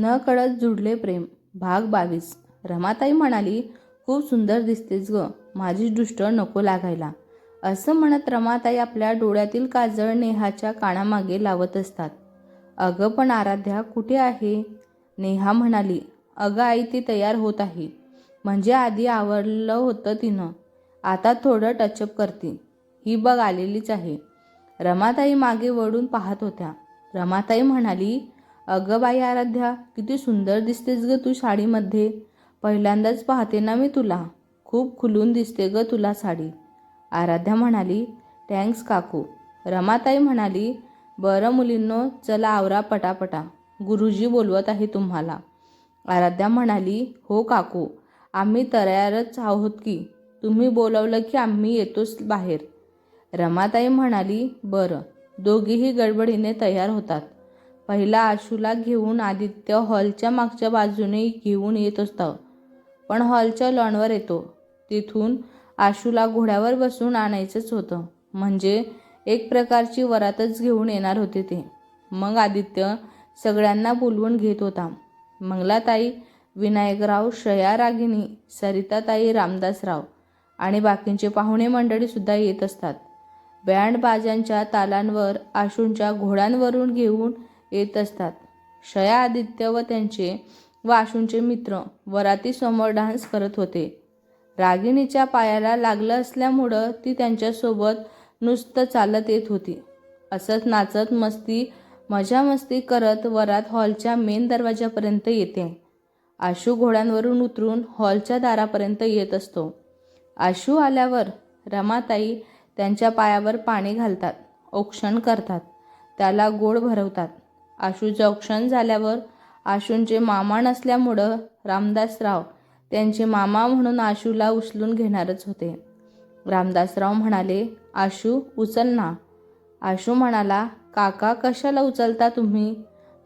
न कळत जुडले प्रेम. भाग बावीस. रमाताई म्हणाली खूप सुंदर दिसतेस ग. माझी दुष्ट नको लागायला. असं म्हणत रमाताई आपल्या डोळ्यातील काजळ नेहाच्या कानामागे लावत असतात. अगं पण आराध्या कुठे आहे? नेहा म्हणाली अगं आई ती तयार होत आहे. म्हणजे आधी आवडलं होतं तिनं. आता थोडं टचअप करते. ही बघ आलेलीच आहे. रमाताई मागे वळून पाहत होत्या. रमाताई म्हणाली अगं बाई आराध्या किती सुंदर दिसतेस ग तू साडीमध्ये. पहिल्यांदाच पाहते ना मी तुला. खूप खुलून दिसते ग तुला साडी. आराध्या म्हणाली थँक्स काकू. रमाताई म्हणाली बरं मुलींनो चला आवरा पटापटा. गुरुजी बोलवत आहे तुम्हाला. आराध्या म्हणाली हो काकू आम्ही तयारच आहोत की. तुम्ही बोलवलं की आम्ही येतोच बाहेर. रमाताई म्हणाली बरं. दोघीही गडबडीने तयार होतात. पहिला आशूला घेऊन आदित्य हॉलच्या मागच्या बाजूने घेऊन येत असतं. पण हॉलच्या लॉनवर येतो. तिथून आशूला घोड्यावर बसून आणायचंच होतं. म्हणजे एक प्रकारची वरातच घेऊन येणार होते ते. मग आदित्य सगळ्यांना बोलवून घेत होता. मंगलाताई विनायकराव श्रेया रागिनी सरिताताई रामदासराव आणि बाकींचे पाहुणे मंडळीसुद्धा येत असतात. बँड बाजांच्या तालांवर आशूंच्या घोड्यांवरून घेऊन येत असतात. शया आदित्य व त्यांचे वाशूंचे आशूंचे मित्र वरातीसमोर डान्स करत होते. रागिणीच्या पायाला लागलं असल्यामुळं ती त्यांच्यासोबत नुसतं चालत येत होती. असंच नाचत मस्ती मजा मस्ती करत वरात हॉलच्या मेन दरवाजापर्यंत येते. आशू घोड्यांवरून उतरून हॉलच्या दारापर्यंत येत असतो. आशू आल्यावर रमाताई त्यांच्या पायावर पाणी घालतात औक्षण करतात त्याला गोड भरवतात. आशूचं औक्षण झाल्यावर आशूंचे मामा नसल्यामुळं रामदासराव त्यांचे मामा म्हणून आशूला उचलून घेणारच होते. रामदासराव म्हणाले आशू उचल ना. आशू म्हणाला काका कशाला उचलता तुम्ही?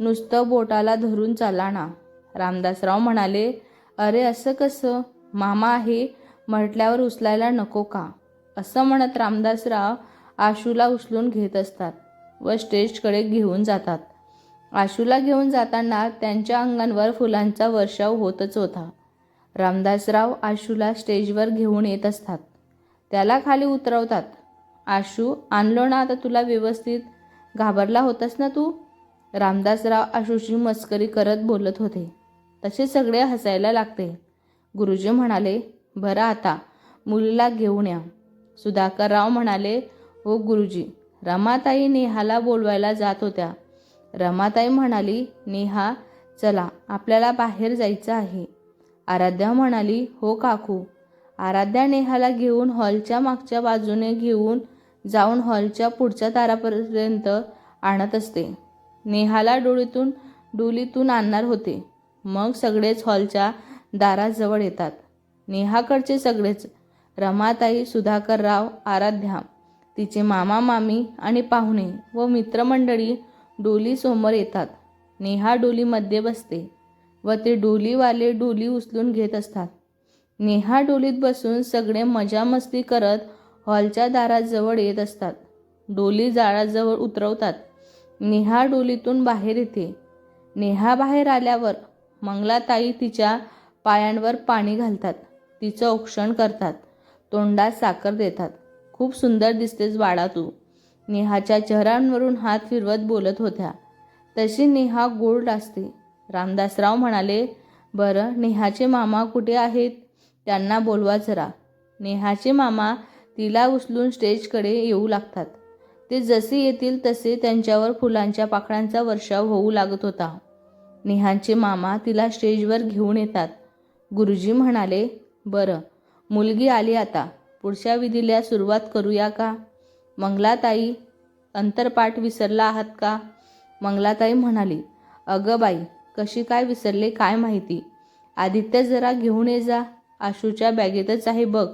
नुसतं बोटाला धरून चाला ना. रामदासराव म्हणाले अरे असं कसं? मामा आहे म्हटल्यावर उचलायला नको का? असं म्हणत रामदासराव आशूला उचलून घेत असतात व स्टेजकडे घेऊन जातात. आशूला घेऊन जाताना त्यांच्या अंगांवर फुलांचा वर्षाव होतच होता. रामदासराव आशूला स्टेजवर घेऊन येत असतात. त्याला खाली उतरवतात. आशू आणलो ना आता तुला व्यवस्थित. घाबरला होतास ना तू? रामदासराव आशूची मस्करी करत बोलत होते. तसे सगळे हसायला लागते. गुरुजी म्हणाले बरं आता मुलीला घेऊन या. सुधाकरराव म्हणाले हो गुरुजी रमाताई नेहाला बोलवायला जात होत्या. रमाताई म्हणाली नेहा चला आपल्याला बाहेर जायचं आहे. आराध्या म्हणाली हो काकू. आराध्या नेहाला घेऊन हॉलच्या मागच्या बाजूने घेऊन जाऊन हॉलच्या पुढच्या दारापर्यंत आणत असते. नेहाला डोळीतून डोलीतून आणणार होते. मग सगळेच हॉलच्या दाराजवळ येतात. नेहाकडचे सगळेच रमाताई सुधाकरराव आराध्या तिचे मामा मामी आणि पाहुणे व मित्रमंडळी डोली समोर येतात. नेहा डोलीमध्ये बसते व ते डोलीवाले डोली उचलून घेत असतात. नेहा डोलीत बसून सगळे मजा मस्ती करत हॉलच्या दाराजवळ येत असतात. डोली जाळाजवळ उतरवतात. नेहा डोलीतून बाहेर येते. नेहा बाहेर आल्यावर मंगलाताई तिच्या पायांवर पाणी घालतात. तिचं औक्षण करतात. तोंडात साखर देतात. खूप सुंदर दिसतेस बाळा तू. नेहाच्या चेहऱ्यांवरून हात फिरवत बोलत होत्या. तशी नेहा गोड असते रामदासराव म्हणाले बरं नेहाचे मामा कुठे आहेत? त्यांना बोलवा जरा. नेहाचे मामा तिला उचलून स्टेजकडे येऊ लागतात. ते जसे येतील तसे त्यांच्यावर फुलांच्या पाकळ्यांचा वर्षाव होऊ लागत होता. नेहाचे मामा तिला स्टेजवर घेऊन येतात. गुरुजी म्हणाले बरं मुलगी आली आता. पुढच्या विधीला सुरुवात करूया का? मंगलाताई अंतरपाठ विसरला आहात का? मंगलाताई म्हणाली अगं बाई कशी काय विसरले काय माहिती? आदित्य जरा घेऊन ये जा आशूच्या बॅगेतच आहे बघ.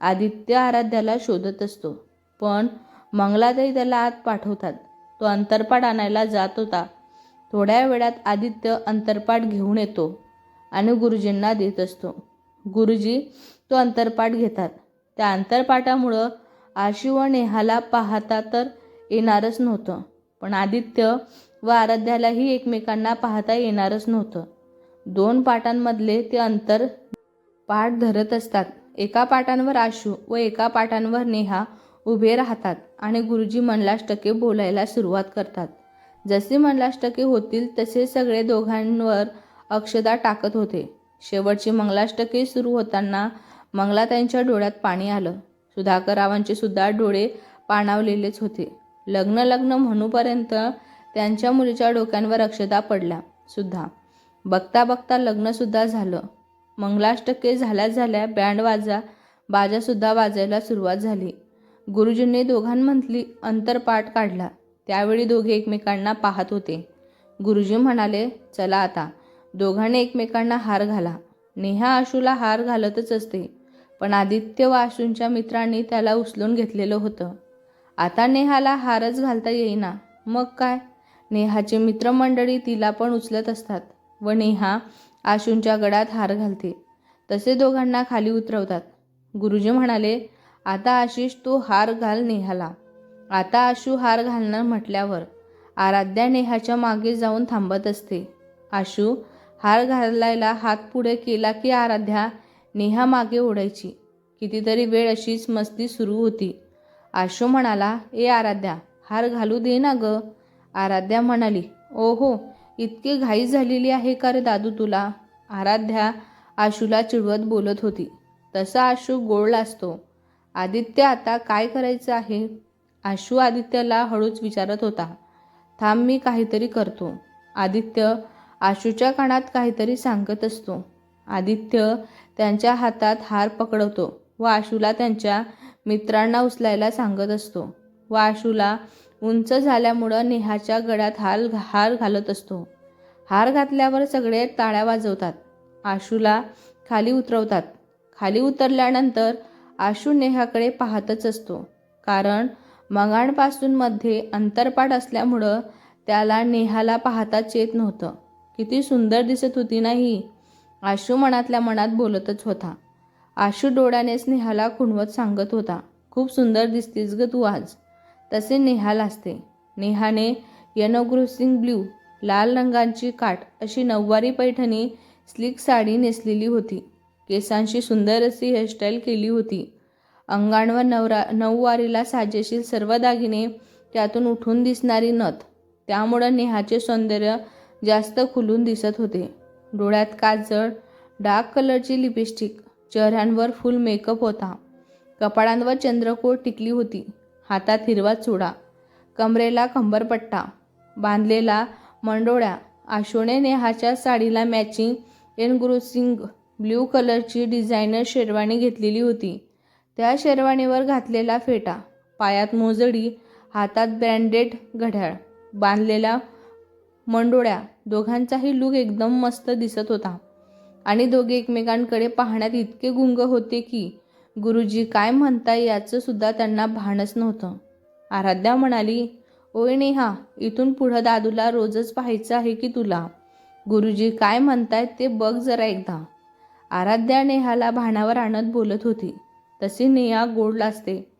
आदित्य आराध्याला शोधत असतो. पण मंगलाताई त्याला आत पाठवतात. तो अंतरपाठ आणायला जात होता. थोड्या वेळात आदित्य अंतरपाठ घेऊन येतो आणि गुरुजींना देत असतो. गुरुजी तो अंतरपाठ घेतात. त्या अंतरपाठामुळं आशू व नेहाला पाहता तर येणारच नव्हतं. पण आदित्य व आराध्यालाही एकमेकांना पाहता येणारच नव्हतं. दोन पाटांमधले ते अंतर पाठ धरत असतात. एका पाटांवर आशू व एका पाटांवर नेहा उभे राहतात आणि गुरुजी मनलाष्टके बोलायला सुरुवात करतात. जसे मनलाष्टके होतील तसे सगळे दोघांवर अक्षदा टाकत होते. शेवटची मंगलाष्टके सुरू होताना मंगला त्यांच्या डोळ्यात पाणी आलं. सुधाकररावांचे सुद्धा डोळे पाणावलेलेच होते. लग्न लग्न म्हणूपर्यंत त्यांच्या मुलीच्या डोक्यांवर अक्षदा पडल्या सुद्धा. बघता बघता लग्नसुद्धा झालं. मंगलाष्टके झाल्या झाल्या बँड वाजा बाजासुद्धा वाजायला सुरुवात झाली. गुरुजींनी दोघांमधली अंतरपाठ काढला. त्यावेळी दोघे एकमेकांना पाहत होते. गुरुजी म्हणाले चला आता. दोघांनी एकमेकांना हार घाला. नेहा आशूला हार घालतच असते. पण आदित्य व आशूंच्या मित्रांनी त्याला उचलून घेतलेलं होतं. आता नेहाला हारच घालता येईना. मग काय? नेहाचे मित्रमंडळी तिला पण उचलत असतात व नेहा आशूंच्या गडात हार घालते. तसे दोघांना खाली उतरवतात. गुरुजी म्हणाले आता आशिष तू हार घाल नेहाला. आता आशू हार घालणं म्हटल्यावर आराध्या नेहाच्या मागे जाऊन थांबत असते. आशू हार घालायला हात पुढे केला की आराध्या नेहा मागे ओढायची. कितीतरी वेळ अशीच मस्ती सुरू होती. आशो म्हणाला ए आराध्या हार घालू दे ना ग. आराध्या म्हणाली ओहो इतकी घाई झालेली आहे का रे दादू तुला? आराध्या आशूला चिडवत बोलत होती. तसा आशू गोळ असतो आदित्य आता काय करायचं आहे? आशू आदित्यला हळूच विचारत होता. थांब मी काहीतरी करतो. आदित्य आशूच्या कानात काहीतरी सांगत असतो. आदित्य त्यांच्या हातात हार पकडवतो व आशूला त्यांच्या मित्रांना उचलायला सांगत असतो. व आशूला उंच झाल्यामुळं नेहाच्या गळ्यात हार हार घालत असतो. हार घातल्यावर सगळे टाळ्या वाजवतात. आशूला खाली उतरवतात. खाली उतरल्यानंतर आशू नेहाकडे पाहतच असतो. कारण मगाणपासून मध्ये अंतरपाठ असल्यामुळं त्याला नेहाला पाहताच येत नव्हतं. किती सुंदर दिसत होती नाही आशू मनातल्या मनात बोलतच होता. आशू डोळ्याने स्नेहाला खुणवत सांगत होता खूप सुंदर दिसतीस ग तू आज. तसे नेहाल असते नेहाने यनोग्रुसिंग ब्ल्यू लाल रंगांची काठ अशी नऊवारी पैठणी स्लिक साडी नेसलेली होती. केसांशी सुंदर अशी हेअरस्टाईल केली होती. अंगांवर नवरा नऊवारीला साजेशील सर्व दागिने त्यातून उठून दिसणारी नथ. त्यामुळं नेहाचे सौंदर्य जास्त खुलून दिसत होते. डोळ्यात काजळ डार्क कलरची लिपस्टिक चेहऱ्यांवर फुल मेकअप होता. कपाळांवर चंद्रकोर टिकली होती. हातात हिरवा चुडा कमरेला कंबरपट्टा बांधलेला मंडोळ्या आशोने नेहाच्या साडीला मॅचिंग एनग्रुसिंग ब्ल्यू कलरची डिझायनर शेरवाणी घेतलेली होती. त्या शेरवाणीवर घातलेला फेटा पायात मोजडी हातात ब्रँडेड घड्याळ बांधलेला मंडोळ्या दोघांचाही लूक एकदम मस्त दिसत होता. आणि दोघे एकमेकांकडे पाहण्यात इतके गुंग होते की गुरुजी काय म्हणताय याचं सुद्धा त्यांना भानच नव्हतं. आराध्या म्हणाली ओय नेहा इथून पुढं दादूला रोजच पाहायचं आहे की तुला? गुरुजी काय म्हणतायत ते बघ जरा एकदा. आराध्या नेहाला भाणावर आणत बोलत होती. तशी नेहा गोड असते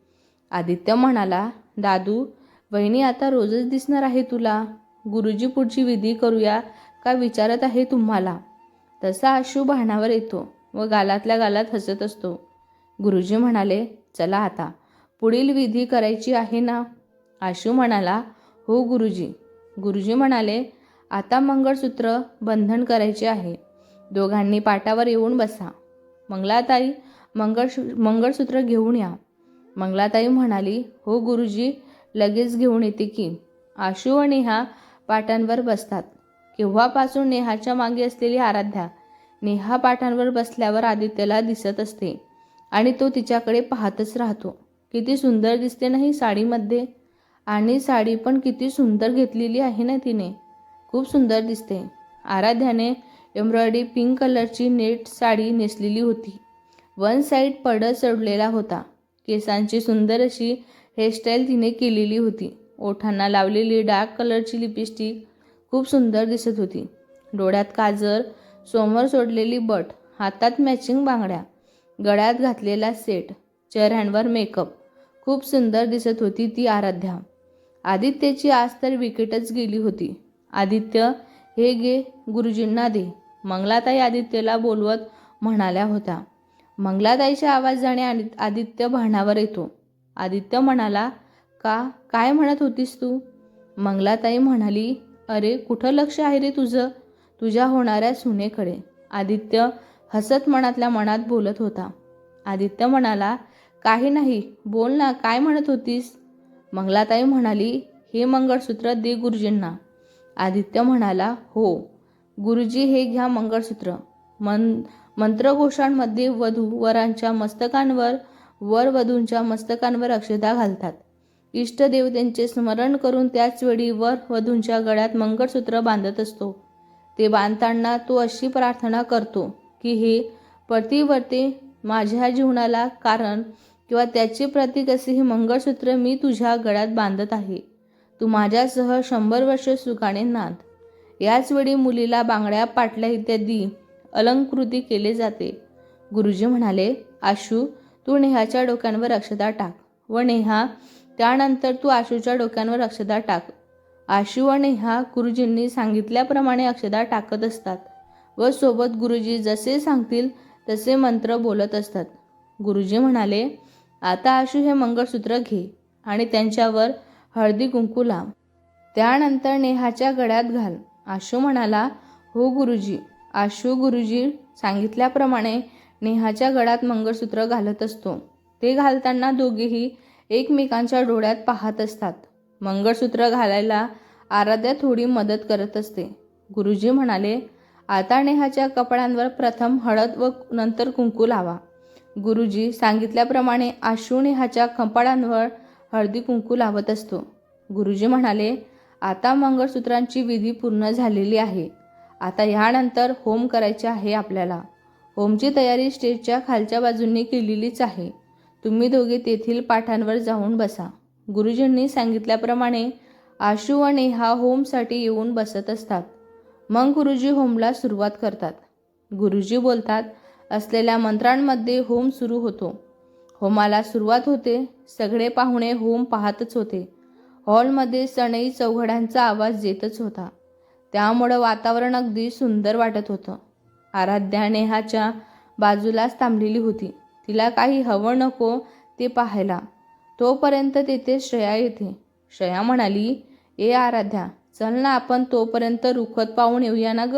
आदित्य म्हणाला दादू वहिनी आता रोजच दिसणार आहे तुला? गुरुजी पुढची विधी करूया का विचारत आहे तुम्हाला. तसा आशू भानावर येतो व गालातल्या गालात हसत असतो. गुरुजी म्हणाले चला आता. पुढील विधी करायची आहे ना? आशू म्हणाला हो गुरुजी. गुरुजी म्हणाले आता मंगळसूत्र बंधन करायचे आहे. दोघांनी पाटावर येऊन बसा. मंगलाताई मंगळसू मंगळसूत्र घेऊन या. मंगलाताई म्हणाली हो गुरुजी लगेच घेऊन येते की. आशू आणि ह्या पाटांवर बसतात. केव्हापासून नेहाच्या मागे असलेली आराध्या नेहा पाठांवर बसल्यावर आदित्यला दिसत असते आणि तो तिच्याकडे पाहतच राहतो. किती सुंदर दिसते ना ही साडीमध्ये? आणि साडी पण किती सुंदर घेतलेली आहे ना तिने. खूप सुंदर दिसते. आराध्याने एम्ब्रॉयडरी पिंक कलरची नेट साडी नेसलेली होती. वन साईड पडद चढलेला होता. केसांची सुंदर अशी हेअरस्टाईल तिने केलेली होती. ओठांना लावलेली डार्क कलरची लिपस्टिक खूप सुंदर दिसत होती. डोळ्यात काजर समोर सोडलेली बट हातात मॅचिंग बांगड्या गळ्यात घातलेला सेट चेहऱ्यांवर मेकअप खूप सुंदर दिसत होती ती आराध्या. आदित्यची आज तर विकेटच गेली होती. आदित्य हे गे गुरुजींना दे. मंगलाताई आदित्यला बोलवत म्हणाल्या होत्या. मंगलाताईच्या आवाजाने आदित्य भानावर येतो. आदित्य म्हणाला का? काय म्हणत होतीस तू? मंगलाताई म्हणाली अरे कुठं लक्ष आहे रे तुझं? तुझ्या होणाऱ्या सुनेकडे. आदित्य हसत मनातल्या मनात बोलत होता. आदित्य म्हणाला काही नाही बोल ना काय म्हणत होतीस? मंगलाताई म्हणाली हे मंगळसूत्र दे गुरुजींना. आदित्य म्हणाला हो गुरुजी हे घ्या मंगळसूत्र. मन मंत्रघोषांमध्ये वधू वरांच्या मस्तकांवर वर वधूंच्या मस्तकांवर अक्षता घालतात. इष्टदेवतेंचे स्मरण करून त्याच वेळी वर वधूंच्या गळ्यात मंगळसूत्र बांधत असतो. ते बांधताना तो अशी प्रार्थना करतो की हे पतिवर्ते माझ्या जीवनाला कारण किंवा त्याचे प्रतीक असे हे मंगळसूत्र मी तुझ्या गळ्यात बांधत आहे. तू माझ्यासह शंभर वर्ष सुखाने नांद. याचवेळी मुलीला बांगड्या पाटल्या इत्यादी अलंकृती केले जाते. गुरुजी म्हणाले आशू तू नेहाच्या डोक्यांवर अक्षता टाक व नेहा त्यानंतर तू आशूच्या डोक्यांवर अक्षदा टाक. आशू व नेहा गुरुजींनी सांगितल्याप्रमाणे अक्षदा टाकत असतात व सोबत गुरुजी जसे सांगतील तसे मंत्र बोलत असतात. गुरुजी म्हणाले आता आशू हे मंगळसूत्र घे आणि त्यांच्यावर हळदी कुंकू लाव. त्यानंतर नेहाच्या गळ्यात घाल. आशू म्हणाला हो गुरुजी. आशू गुरुजी सांगितल्याप्रमाणे नेहाच्या गळ्यात मंगळसूत्र घालत असतो. ते घालताना दोघेही एकमेकांच्या डोळ्यात पाहत असतात. मंगळसूत्र घालायला आराध्या थोडी मदत करत असते. गुरुजी म्हणाले आता नेहाच्या कपड्यांवर प्रथम हळद व नंतर कुंकू लावा. गुरुजी सांगितल्याप्रमाणे आशू नेहाच्या कपाळांवर हळदी कुंकू लावत असतो. गुरुजी म्हणाले आता मंगळसूत्रांची विधी पूर्ण झालेली आहे. आता ह्यानंतर होम करायचे आहे आपल्याला. होमची तयारी स्टेजच्या खालच्या बाजूंनी केलेलीच आहे. तुम्ही दोघे तेथील पाठांवर जाऊन बसा. गुरुजींनी सांगितल्याप्रमाणे आशू व नेहा होमसाठी येऊन बसत असतात. मग गुरुजी होमला सुरुवात करतात. गुरुजी बोलतात असलेल्या मंत्रांमध्ये होम सुरू होतो. होमाला सुरुवात होते सगळे पाहुणे होम पाहतच होते. हॉलमध्ये सणई चौघड्यांचा आवाज येतच होता. त्यामुळं वातावरण अगदी सुंदर वाटत होतं. आराध्या नेहाच्या बाजूलाच थांबलेली होती. तिला काही हवं नको ते पाहायला. तोपर्यंत तेथे श्रेया येते. श्रेया म्हणाली ए आराध्या चल ना आपण तोपर्यंत रुखत पाहून येऊया ना ग?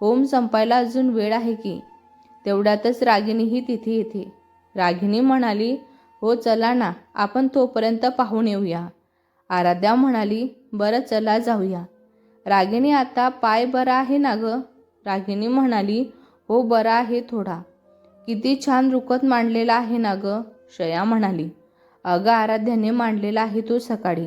होम संपायला अजून वेळ आहे की? तेवढ्यातच रागिणीही तिथे येते. रागिणी म्हणाली हो चला ना आपण तोपर्यंत पाहून येऊया. आराध्या म्हणाली बरं चला जाऊया. रागिणी आता पाय बरा आहे ना ग? रागिणी म्हणाली हो बरा आहे थोडा. किती छान रुखत मांडलेला आहे ना ग शया म्हणाली. अगं आराध्याने मांडलेला आहे तो सकाळी.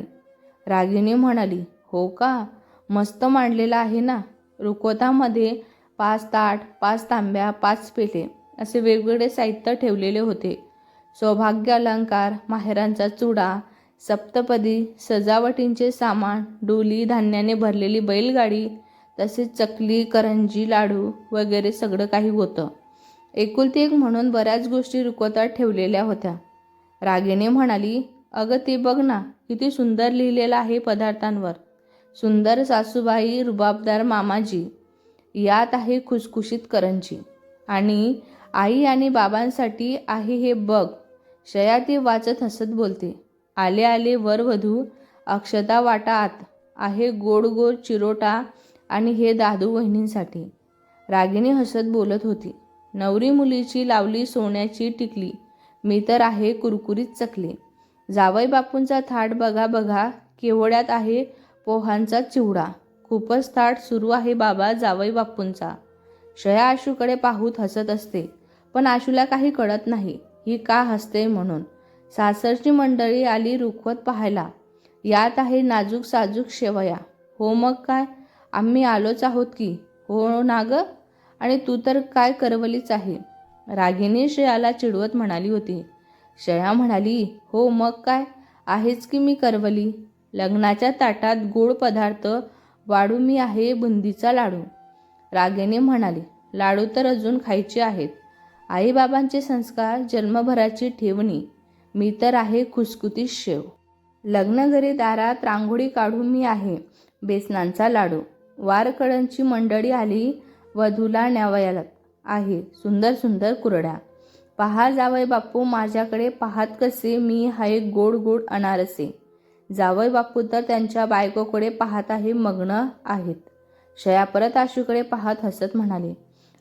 रागिणी म्हणाली हो का? मस्त मांडलेला आहे ना? रुकोतामध्ये पाच ताट पाच तांब्या पाच पेटे असे वेगवेगळे साहित्य ठेवलेले होते. सौभाग्य अलंकार माहेरांचा चुडा सप्तपदी सजावटींचे सामान डोली धान्याने भरलेली बैलगाडी तसेच चकली करंजी लाडू वगैरे सगळं काही होतं. एकुलती एक म्हणून बऱ्याच गोष्टी रुकवतात ठेवलेल्या होत्या. रागेने म्हणाली अगं ते बघ ना किती सुंदर लिहिलेलं आहे पदार्थांवर. सुंदर सासूबाई रुबाबदार मामाजी. यात आहे खुसखुशीत करंजी. आणि आई आणि बाबांसाठी आहे हे बघ. शया ते वाचत हसत बोलते. आले आले वरवधू अक्षता वाटा आत. आहे गोड गोड चिरोटा आणि हे दादू वहिनींसाठी. रागिणी हसत बोलत होती. नवरी मुलीची लावली सोन्याची टिकली. मी तर आहे कुरकुरीत चकली. जावई बापूंचा थाट बघा बघा केवड्यात आहे पोहांचा चिवडा. खूपच थाट सुरू आहे बाबा जावई बापूंचा. शया आशूकडे पाहूत हसत असते पण आशूला काही कळत नाही. ही का हसते म्हणून? सासरची मंडळी आली रुखवत पाहायला. यात आहे नाजूक साजूक शेवया. हो मग काय? आम्ही आलोच आहोत की. हो ना गं? आणि तू तर काय करवलीच आहे. रागिनी श्रेयाला चिडवत म्हणाली होती. श्रेया म्हणाली हो मग काय? आहेच की मी करवली? लग्नाच्या ताटात गोड पदार्थ वाढू मी आहे बुंदीचा लाडू. रागेने म्हणाली लाडू तर अजून खायचे आहेत. आईबाबांचे संस्कार जन्मभराची ठेवणी. मी तर आहे खुसखुतीत शेव. लग्न घरी दारात रांगोळी काढून मी आहे बेसनांचा लाडू. वारकड्यांची मंडळी आली वधूला न्यावया आहे. सुंदर सुंदर कुरड्या. पहा जावय बापू माझ्याकडे पाहात कसे मी हाय गोड गोड अनारसे जावय बापू तर त्यांच्या बायकोकडे पाहत आहे मग्न आहेत. शया परत आशूकडे पाहत हसत म्हणाले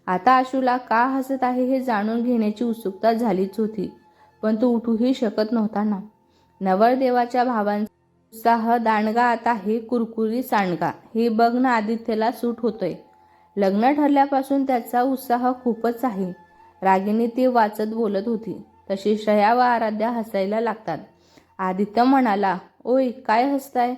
आता आशूला का हसत आहे हे जाणून घेण्याची उत्सुकता झालीच होती पण तो उठूही शकत नव्हता ना. नवरदेवाच्या भावांचा उत्साह दांडगा आता हे कुरकुरी सांडगा. हे बघ ना आदित्यला सूट होतोय. लग्न ठरल्यापासून त्याचा उत्साह खूपच आहे. रागिनी ती वाचत बोलत होती. तशी श्रेया व आराध्या हसायला लागतात. आदित्य म्हणाला ओय काय हसताय?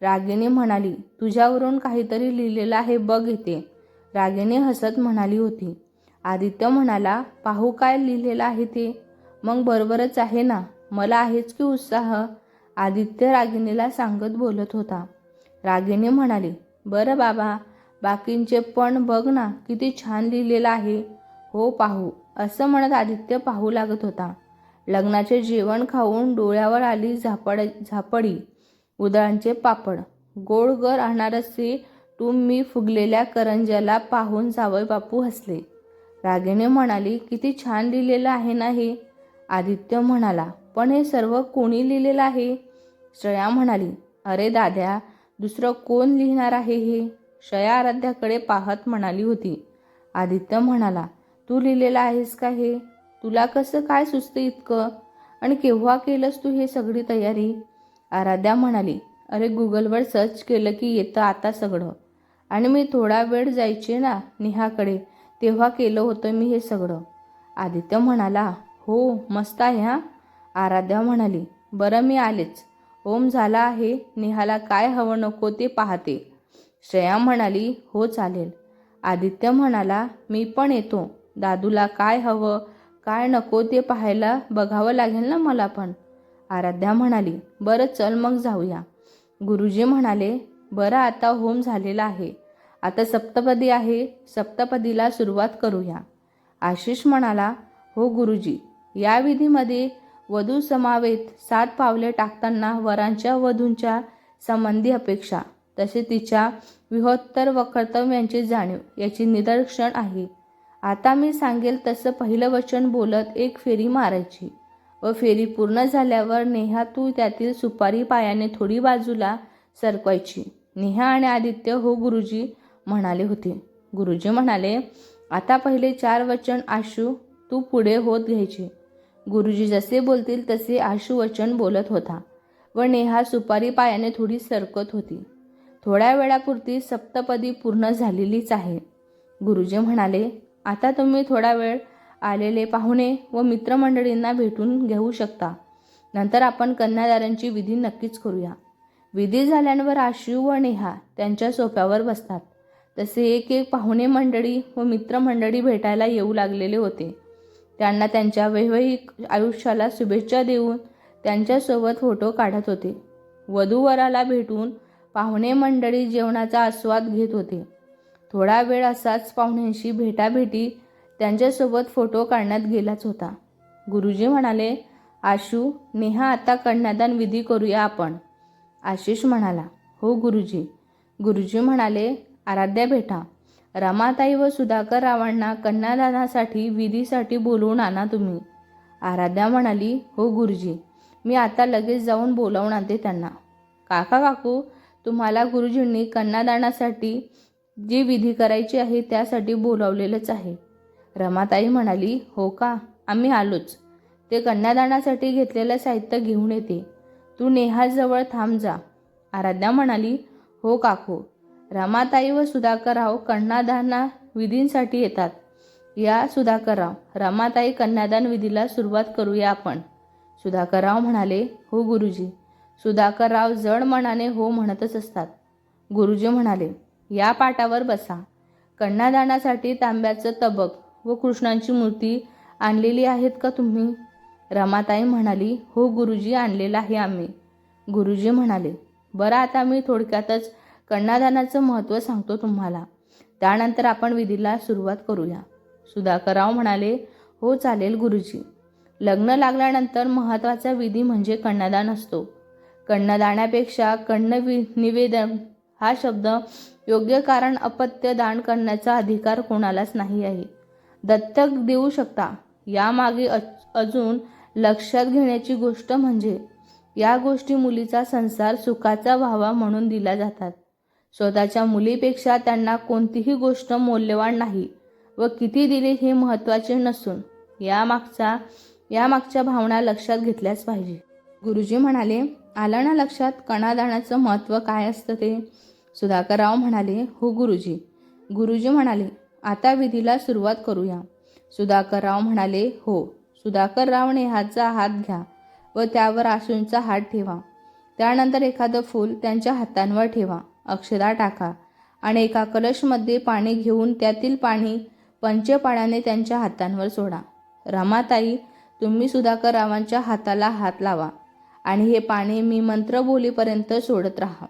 रागिनी म्हणाली तुझ्यावरून काहीतरी लिहिलेलं आहे बघ इथे. रागिनी हसत म्हणाली होती. आदित्य म्हणाला पाहू काय लिहिलेलं आहे ते? मग बरोबरच आहे ना? मला आहेच की उत्साह? आदित्य रागिनीला सांगत बोलत होता. रागिनी म्हणाली बरं बाबा बाकींचे पण बघ ना किती छान लिहिलेलं आहे. हो पाहू असं म्हणत आदित्य पाहू लागत होता. लग्नाचे जेवण खाऊन डोळ्यावर आली झापड झापडी. उदळांचे पापड. गोडगर असे तुम्ही फुगलेल्या करंज्याला पाहून जावय बापू हसले. रागेने म्हणाली किती छान लिहिलेलं आहे ना हे? आदित्य म्हणाला पण हे सर्व कोणी लिहिलेलं आहे? श्रेया म्हणाली अरे दाद्या दुसरं कोण लिहिणार आहे हे? श्रेया आराध्याकडे पाहत म्हणाली होती. आदित्य म्हणाला तू लिहिलेला आहेस का हे? तुला कसं काय सुचतं इतकं? आणि केव्हा केलंस तू हे सगळी तयारी? आराध्या म्हणाली अरे गुगलवर सर्च केलं की येतं आता सगळं. आणि मी थोडा वेळ जायचे ना नेहाकडे तेव्हा केलं होतं मी हे सगळं. आदित्य म्हणाला हो मस्त आहे हां. आराध्या म्हणाली बरं मी आलेच. ओम झाला आहे नेहाला काय हवं नको ते पाहते. श्रेया म्हणाली हो चालेल. आदित्य म्हणाला मी पण येतो. दादूला काय हवं काय नको ते पाहायला बघावं लागेल ना मला पण. आराध्या म्हणाली बरं चल मग जाऊया. गुरुजी म्हणाले बरं आता होम झालेला आहे. आता सप्तपदी आहे सप्तपदीला सुरुवात करूया. आशिष म्हणाला हो गुरुजी या विधीमध्ये वधू समावेत सात पावले टाकताना वरांच्या वधूंच्या संबंधी अपेक्षा तसे तिच्या विहोत्तर व कर्तव्यांची जाणीव याची निदर्शन आहे. आता मी सांगेल तसं पहिलं वचन बोलत एक फेरी मारायची व फेरी पूर्ण झाल्यावर नेहा तू त्यातील सुपारी पायाने थोडी बाजूला सरकवायची. नेहा आणि आदित्य हो गुरुजी म्हणाले होते. गुरुजी म्हणाले आता पहिले चार वचन आशू तू पुढे होत घ्यायचे गुरुजी जसे बोलतील तसे आशू वचन बोलत होता व नेहा सुपारी पायाने थोडी सरकत होती. थोड्या वेळापुरती सप्तपदी पूर्ण झालेलीच आहे. गुरुजी म्हणाले आता तुम्ही थोडा वेळ आलेले पाहुणे व मित्रमंडळींना भेटून घेऊ शकता. नंतर आपण कन्यादारांची विधी नक्कीच करूया. विधी झाल्यावर आशिव व नेहा त्यांच्या सोप्यावर बसतात. तसे एक एक पाहुणे मंडळी व मित्रमंडळी भेटायला येऊ लागलेले होते. त्यांना त्यांच्या वैवाहिक आयुष्याला शुभेच्छा देऊन त्यांच्यासोबत फोटो काढत होते. वधूवराला भेटून पाहुणे मंडळी जेवणाचा आस्वाद घेत होते. थोडा वेळ असाच पाहुण्यांशी भेटाभेटी त्यांच्यासोबत फोटो काढण्यात गेलाच होता. गुरुजी म्हणाले आशू नेहा आता कन्यादान विधी करूया आपण. आशिष म्हणाला हो गुरुजी. गुरुजी म्हणाले आराध्या भेटा रमाताई व सुधाकर रावांना कन्यादानासाठी विधीसाठी बोलवून आणा तुम्ही. आराध्या म्हणाली हो गुरुजी मी आता लगेच जाऊन बोलावून आणते त्यांना. काका काकू तुम्हाला गुरुजींनी कन्यादानासाठी जी विधी करायची आहे त्यासाठी बोलावलेलंच आहे. रमाताई म्हणाली हो का? आम्ही आलोच. ते कन्यादानासाठी घेतलेलं साहित्य घेऊन येते. तू नेहाजवळ थांब जा. आराध्या म्हणाली हो काकू. रमाताई व सुधाकरराव कन्यादाना विधींसाठी येतात. या सुधाकरराव रमाताई कन्यादान विधीला सुरुवात करूया आपण. सुधाकरराव म्हणाले हो गुरुजी. सुधाकरराव जड मनाने हो म्हणतच असतात. गुरुजी म्हणाले या पाटावर बसा. कन्यादानासाठी तांब्याचं तबक व कृष्णांची मूर्ती आणलेली आहेत का तुम्ही? रमाताई म्हणाली हो गुरुजी आणलेला आहे आम्ही. गुरुजी म्हणाले बरं आता मी थोडक्यातच कन्यादानाचं महत्त्व सांगतो तुम्हाला. त्यानंतर आपण विधीला सुरुवात करूया. सुधाकरराव म्हणाले हो चालेल गुरुजी. लग्न लागल्यानंतर महत्त्वाचा विधी म्हणजे कन्यादान असतो. कन्यादानापेक्षा कन्न वि निवेदन हा शब्द योग्य कारण अपत्य दान करण्याचा अधिकार कोणालाच नाही आहे. दत्तक देऊ शकता. यामागे अजून लक्षात घेण्याची गोष्ट म्हणजे या गोष्टी मुलीचा संसार सुखाचा व्हावा म्हणून दिल्या जातात. स्वतःच्या मुलीपेक्षा त्यांना कोणतीही गोष्ट मौल्यवान नाही व किती दिले हे महत्त्वाचे नसून यामागचा यामागच्या भावना लक्षात घेतल्याच पाहिजे. गुरुजी म्हणाले आलं ना लक्षात? कणादानाचं महत्त्व काय असतं ते? सुधाकरराव म्हणाले हो गुरुजी. गुरुजी म्हणाले आता विधीला सुरुवात करूया. सुधाकरराव म्हणाले हो. सुधाकरराव नेहाचा हात घ्या व त्यावर आसूंचा हात ठेवा. त्यानंतर एखादं फूल त्यांच्या हातांवर ठेवा. अक्षदा टाका आणि एका कलशमध्ये पाणी घेऊन त्यातील पाणी पंचपाळ्याने त्यांच्या हातांवर सोडा. रमाताई तुम्ही सुधाकररावांच्या हाताला हात लावा. आणि हे पाणी मी मंत्र बोलीपर्यंत सोडत राहा.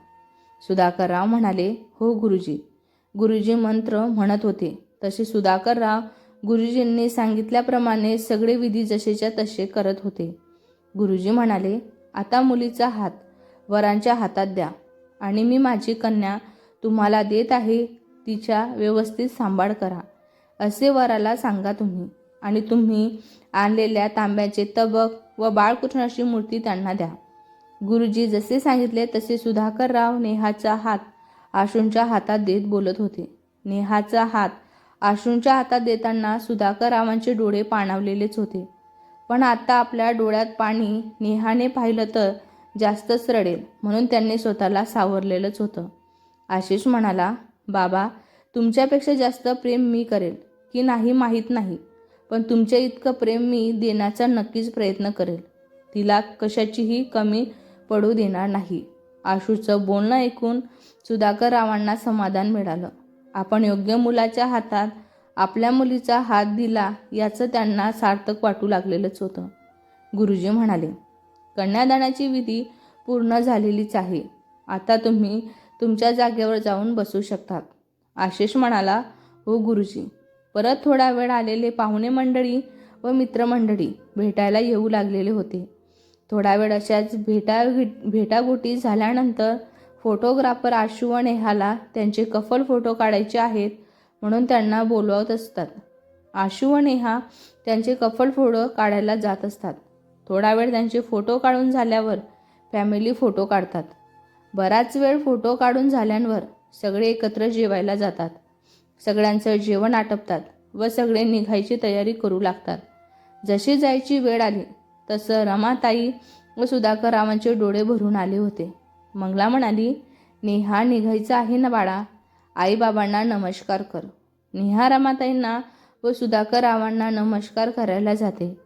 सुधाकरराव म्हणाले हो गुरुजी. गुरुजी मंत्र म्हणत होते. तसे सुधाकरराव गुरुजींनी सांगितल्याप्रमाणे सगळे विधी जसेच्या तसे करत होते. गुरुजी म्हणाले आता मुलीचा हात वरांच्या हातात द्या आणि मी माझी कन्या तुम्हाला देत आहे तिच्या व्यवस्थित सांभाळ करा. असे वराला सांगा तुम्ही. आणि तुम्ही आणलेल्या तांब्याचे तबक व बाळकृष्णाची मूर्ती त्यांना द्या. गुरुजी जसे सांगितले तसे सुधाकरराव नेहाचा हात आशूंच्या हातात देत बोलत होते. नेहाचा हात आशूंच्या हातात देताना सुधाकररावांचे डोळे पाणावलेलेच होते. पण आता आपल्या डोळ्यात पाणी नेहाने पाहिलं तर जास्तच रडेल म्हणून त्यांनी स्वतःला सावरलेलंच होतं. आशिष म्हणाला बाबा तुमच्यापेक्षा जास्त प्रेम मी करेल की नाही माहीत नाही. पण तुमच्या इतकं प्रेम मी देण्याचा नक्कीच प्रयत्न करेल. तिला कशाचीही कमी पडू देणार नाही. आशूचं बोलणं ऐकून सुधाकर रावांना समाधान मिळालं. आपण योग्य मुलाच्या हातात आपल्या मुलीचा हात दिला याचं त्यांना सार्थक वाटू लागलेलंच होतं. गुरुजी म्हणाले कन्यादानाची विधी पूर्ण झालेलीच आहे. आता तुम्ही तुमच्या जागेवर जाऊन बसू शकतात. आशिष म्हणाला हो गुरुजी. परत थोडा वेळ आलेले पाहुणे मंडळी व मित्रमंडळी भेटायला येऊ लागलेले होते. थोडा वेळ अशाच भेटा भेटागोटी झाल्यानंतर फोटोग्राफर आशू व नेहाला त्यांचे कफल फोटो काढायचे आहेत म्हणून त्यांना बोलवत असतात. आशू व नेहा त्यांचे कफल फोटो काढायला जात असतात. थोडा वेळ त्यांचे फोटो काढून झाल्यावर फॅमिली फोटो काढतात. बराच वेळ फोटो काढून झाल्यावर सगळे एकत्र जेवायला जातात. सगळ्यांचं जेवण आटपतात व सगळे निघायची तयारी करू लागतात. जशी जायची वेळ आली तसं रमाताई व सुधाकर रावांचे डोळे भरून आले होते. मंगला म्हणाली नेहा निघायचं आहे ना बाळा? आईबाबांना नमस्कार कर. नेहा रमाताईंना व सुधाकर रावांना नमस्कार करायला जाते.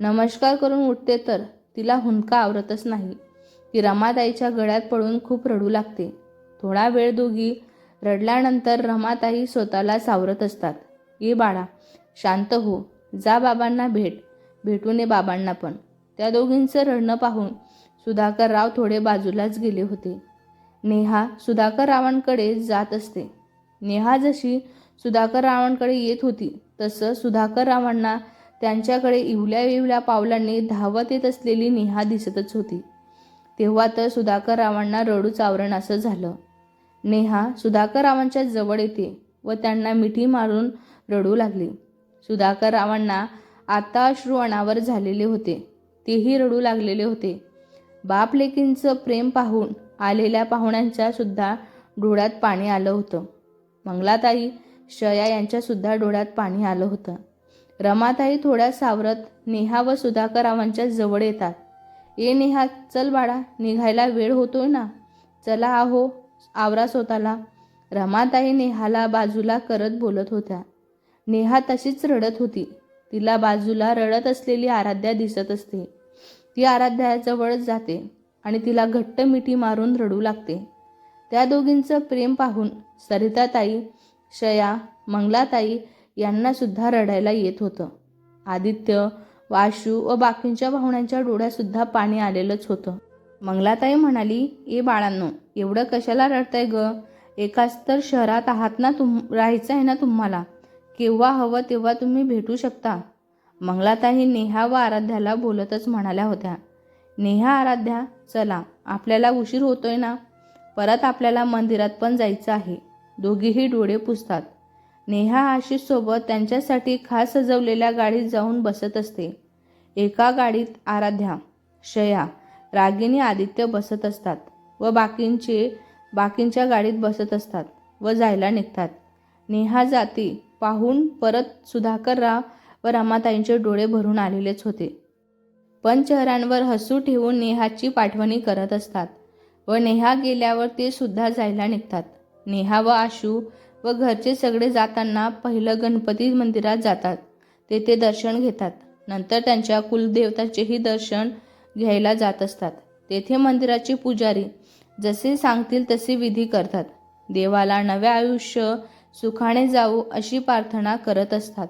नमस्कार करून उठते तर तिला हुंदका आवरतच नाही. ती रमाताईच्या गळ्यात पडून खूप रडू लागते. थोडा वेळ दोघी रडल्यानंतर रमाताई स्वतःला सावरत असतात. ये बाळा शांत हो. जा बाबांना भेट. भेटून ये बाबांना पण. त्या दोघींचं रडणं पाहून सुधाकर राव थोडे बाजूलाच गेले होते. नेहा सुधाकर रावांकडे जात असते. नेहा जशी सुधाकर रावांकडे येत होती तसं सुधाकर रावांना त्यांच्याकडे इवल्या इवल्या पावलांनी धावत येत असलेली नेहा दिसतच होती. तेव्हा तर सुधाकर रावांना रडूच आवरण असं झालं. नेहा सुधाकर रावांच्या जवळ येते व त्यांना मिठी मारून रडू लागली. सुधाकर रावांना आता अश्रू अनावर झालेले होते. तेही रडू लागलेले होते. बाप लेकींचं प्रेम पाहून आलेल्या पाहुण्यांच्या सुद्धा डोळ्यात पाणी आलं होतं. मंगलाताई शया यांच्यासुद्धा डोळ्यात पाणी आलं होतं. रमाताई थोड्या सावरत नेहा व सुधाकर रावांच्या जवळ येतात. ए नेहा चल बाळा निघायला वेळ होतोय ना? चला आहो आवरा स्वतःला. रमाताई नेहाला बाजूला करत बोलत होत्या. नेहा तशीच रडत होती. तिला बाजूला रडत असलेली आराध्या दिसत असते. ती आराध्याजवळ जाते आणि तिला घट्ट मिठी मारून रडू लागते. त्या दोघींचं प्रेम पाहून सरिताताई शया मंगलाताई यांना सुद्धा रडायला येत होतं. आदित्य वाशू व बाकींच्या पाहुण्यांच्या डोळ्यातसुद्धा पाणी आलेलंच होतं. मंगलाताई म्हणाली ए बाळांनो एवढं कशाला रडताय ग? एकाच तर शहरात आहात ना तुम राहायचं आहे ना तुम्हाला. केव्हा हवं तेव्हा तुम्ही भेटू शकता. मंगलाताई नेहा व आराध्याला बोलतच म्हणाल्या होत्या नेहा आराध्या चला आपल्याला उशीर होतोय ना? परत आपल्याला मंदिरात पण जायचं आहे. दोघीही डोळे पुसतात. नेहा आशिषसोबत त्यांच्यासाठी खास सजवलेल्या गाडीत जाऊन बसत असते. एका गाडीत आराध्या शया रागिनी आदित्य बसत असतात व बाकींचे बाकींच्या गाडीत बसत असतात व जायला निघतात. नेहा जाती पाहून परत सुधाकरराव व रमाताईंचे डोळे भरून आलेलेच होते. पण चेहऱ्यांवर हसू ठेवून नेहाची पाठवणी करत असतात व नेहा गेल्यावर ते सुद्धा जायला निघतात. नेहा व आशू व घरचे सगळे जाताना पहिलं गणपती मंदिरात जातात. तेथे दर्शन घेतात. नंतर त्यांच्या कुलदेवताचेही दर्शन घ्यायला जात असतात. तेथे मंदिराचे पुजारी जसे सांगतील तसे विधी करतात. देवाला नवे आयुष्य सुखाने जाऊ अशी प्रार्थना करत असतात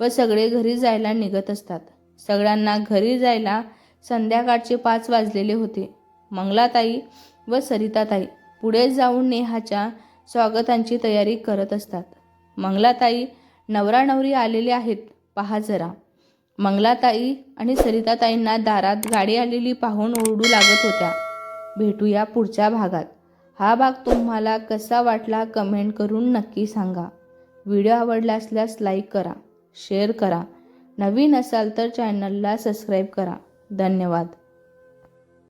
व सगळे घरी जायला निघत असतात. सगळ्यांना घरी जायला संध्याकाळचे पाच वाजलेले होते. मंगलाताई व सरिताताई पुढे जाऊन नेहाच्या स्वागतांची तयारी करत असतात. मंगलाताई नवरा नवरी आलेले आहेत. पहा जरा. मंगलाताई आणि सरिताताईंना दारात गाडी आलेली पाहून ओरडू लागत होत्या. भेटूया पुढच्या भागात. हा भाग तुम्हाला कसा वाटला कमेंट करून नक्की सांगा. व्हिडिओ आवडला असल्यास लाईक करा शेअर करा. नवीन असाल तर चॅनलला सबस्क्राईब करा. धन्यवाद.